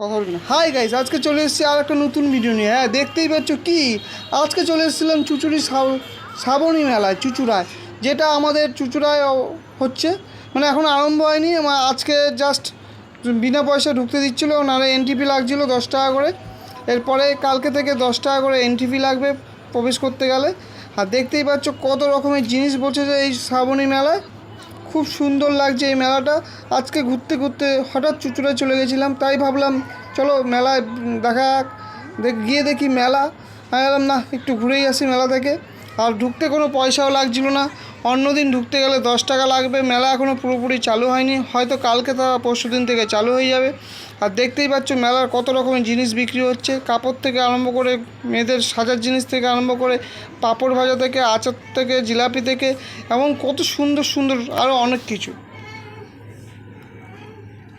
কথা বলবি না। হাই গাইজ আজকে চলে এসেছি আর একটা নতুন ভিডিও নিয়ে। হ্যাঁ দেখতেই পাচ্ছ কি? আজকে চলে এসেছিলাম চুচুড়ি শ্রাব- শ্রাবণী মেলায়, চুচুড়ায়, যেটা আমাদের চুচুড়ায় হচ্ছে। মানে এখন আরম্ভ হয়নি আজকে জাস্ট বিনা পয়সা ঢুকতে দিচ্ছিল, নাহলে এনটিপি লাগছিল দশ টাকা করে। এরপরে কালকে থেকে দশ টাকা করে এনটিপি লাগবে প্রবেশ করতে গেলে। আর দেখতেই পাচ্ছ কত রকমের জিনিস বসেছে এই শ্রাবণী মেলায়। খুব সুন্দর লাগছে এই মেলাটা। আজকে ঘুরতে ঘুরতে হঠাৎ চুচুড়ে চলে গেছিলাম, তাই ভাবলাম, চলো মেলায় দেখা গিয়ে দেখি মেলা। আমি না, একটু ঘুরেই আসি মেলা থেকে। আর ঢুকতে কোনো পয়সাও লাগছিল না। অন্যদিন ঢুকতে গেলে দশ টাকা লাগবে। মেলা এখনও পুরোপুরি চালু হয়নি। হয়তো কালকে তা পরশু দিন থেকে চালু হয়ে যাবে। আর দেখতেই পাচ্ছ মেলার কত রকমের জিনিস বিক্রি হচ্ছে। কাপড় থেকে আরম্ভ করে মেয়েদের সাজার জিনিস থেকে আরম্ভ করে পাপড় ভাজা থেকে, আচার থেকে, জিলাপি থেকে, এবং কত সুন্দর সুন্দর আরও অনেক কিছু।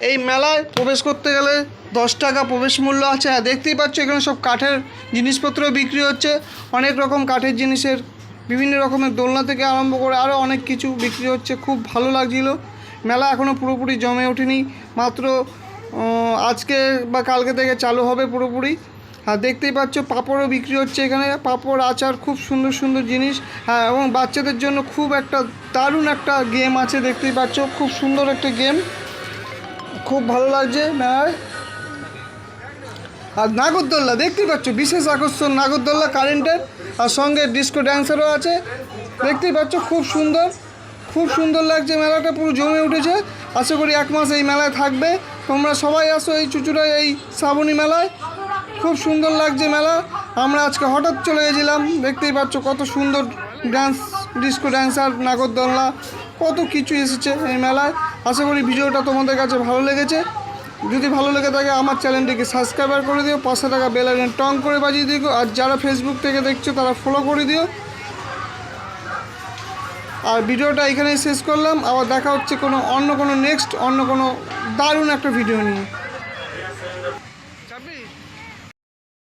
এই মেলায় প্রবেশ করতে গেলে দশ টাকা প্রবেশ মূল্য আছে। হ্যাঁ দেখতেই পাচ্ছ, এখানে সব কাঠের জিনিসপত্র বিক্রি হচ্ছে। অনেক রকম কাঠের জিনিসের, বিভিন্ন রকমের দোলনা থেকে আরম্ভ করে আরও অনেক কিছু বিক্রি হচ্ছে। খুব ভালো লাগছিল। মেলা এখনও পুরোপুরি জমে ওঠেনি। মাত্র আজকে বা কালকে থেকে চালু হবে পুরোপুরি। আর দেখতেই পাচ্ছ, পাঁপড়ও বিক্রি হচ্ছে এখানে। পাঁপড়, আচার, খুব সুন্দর সুন্দর জিনিস। হ্যাঁ এবং বাচ্চাদের জন্য খুব একটা দারুণ একটা গেম আছে, দেখতেই পাচ্ছ। খুব সুন্দর একটা গেম। খুব ভালো লাগছে মেলায়। আর নাগরদোল্লা, দেখতেই পাচ্ছ, বিশেষ আকর্ষণ নাগরদোল্লা কারেন্টের আর সঙ্গে ডিস্কো ড্যান্সারও আছে। দেখতেই পাচ্ছ, খুব সুন্দর খুব সুন্দর লাগছে মেলাটা, পুরো জমে উঠেছে। আশা করি এক মাস এই মেলায় থাকবে। তোমরা সবাই আসো এই চুচুড়ায় এই শ্রাবণী মেলায়। খুব সুন্দর লাগছে মেলা। আমরা আজকে হঠাৎ চলে গেছিলাম। দেখতেই পাচ্ছ, কত সুন্দর ডান্স ডিস্কো ড্যান্সার নাগরদোল্লা কত কিছু এসেছে এই মেলায়। আশা করি ভিডিওটা তোমাদের কাছে ভালো লেগেছে। যদি ভালো লেগে থাকে, আমার চ্যানেলটিকে সাবস্ক্রাইবার করে দিও পাঁচশো টাকা বেলাইন টং করে বাজিয়ে দিও, আর যারা ফেসবুক থেকে দেখছ, তারা ফলো করে দিও। আর ভিডিওটা এখানেই শেষ করলাম। আবার দেখা হচ্ছে কোনো অন্য কোনো নেক্সট অন্য কোনো দারুণ একটা ভিডিও নিয়ে।